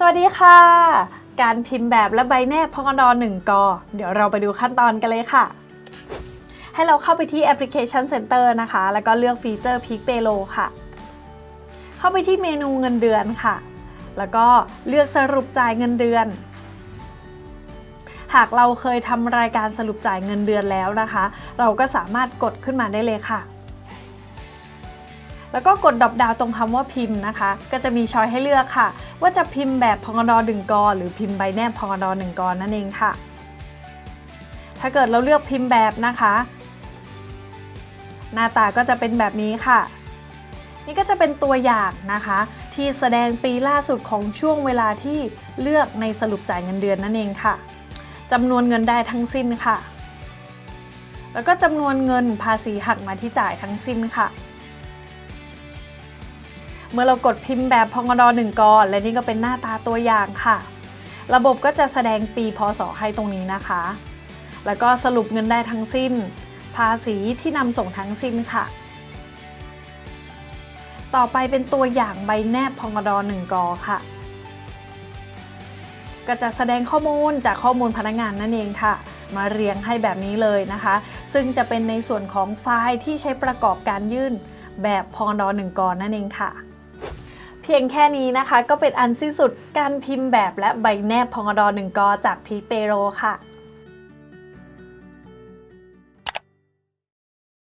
สวัสดีค่ะ การพิมพ์แบบและใบแนบพกดหนึ่งกเดี๋ยวเราไปดูขั้นตอนกันเลยค่ะ ให้เราเข้าไปที่แอปพลิเคชัน Center นะคะ แล้วก็เลือกฟีเจอร์ Peak Payroll ค่ะ เข้าไปที่เมนูเงินเดือนค่ะ แล้วก็เลือกสรุปจ่ายเงินเดือน หากเราเคยทำรายการสรุปจ่ายเงินเดือนแล้วนะคะ เราก็สามารถกดขึ้นมาได้เลยค่ะ แล้วก็กดดรอปดาวตรงคำว่าพิมพ์นะคะ ก็จะมีช้อยให้เลือกค่ะ ว่าจะพิมพ์แบบพงดหนึ่งกอหรือพิมพ์ใบแนบพงดหนึ่งกอนั่นเองค่ะ ถ้าเกิดเราเลือกพิมพ์แบบนะคะ หน้าตาก็จะเป็นแบบนี้ค่ะ นี่ก็จะเป็นตัวอย่างนะคะ ที่แสดงปีล่าสุดของช่วงเวลาที่เลือกในสรุปจ่ายเงินเดือนนั่นเองค่ะจำนวนเงินได้ทั้งสิ้นค่ะ แล้วก็จำนวนเงินภาษีหักมาที่จ่ายทั้งสิ้นค่ะ เมื่อเรากดพิมพ์แบบพงดหนึ่งกรและนี่ก็เป็นหน้าตาตัวอย่างค่ะ ระบบก็จะแสดงปีพศให้ตรงนี้นะคะ แล้วก็สรุปเงินได้ทั้งสิ้น ภาษีที่นำส่งทั้งสิ้นค่ะ ต่อไปเป็นตัวอย่างใบแนบพงดหนึ่งกค่ะ ก็จะแสดงข้อมูลจากข้อมูลพนักงานนั่นเองค่ะมาเรียงให้แบบนี้เลยนะคะ ซึ่งจะเป็นในส่วนของไฟล์ที่ใช้ประกอบการยื่นแบบพงดหนึ่งกนั่นเองค่ะ พียงแค่นี้นะคะก็เป็นอันสิ้นสุดการพิมพ์แบบและใบแนบพงดหนึ่งกอจากพีเปโรค่ะ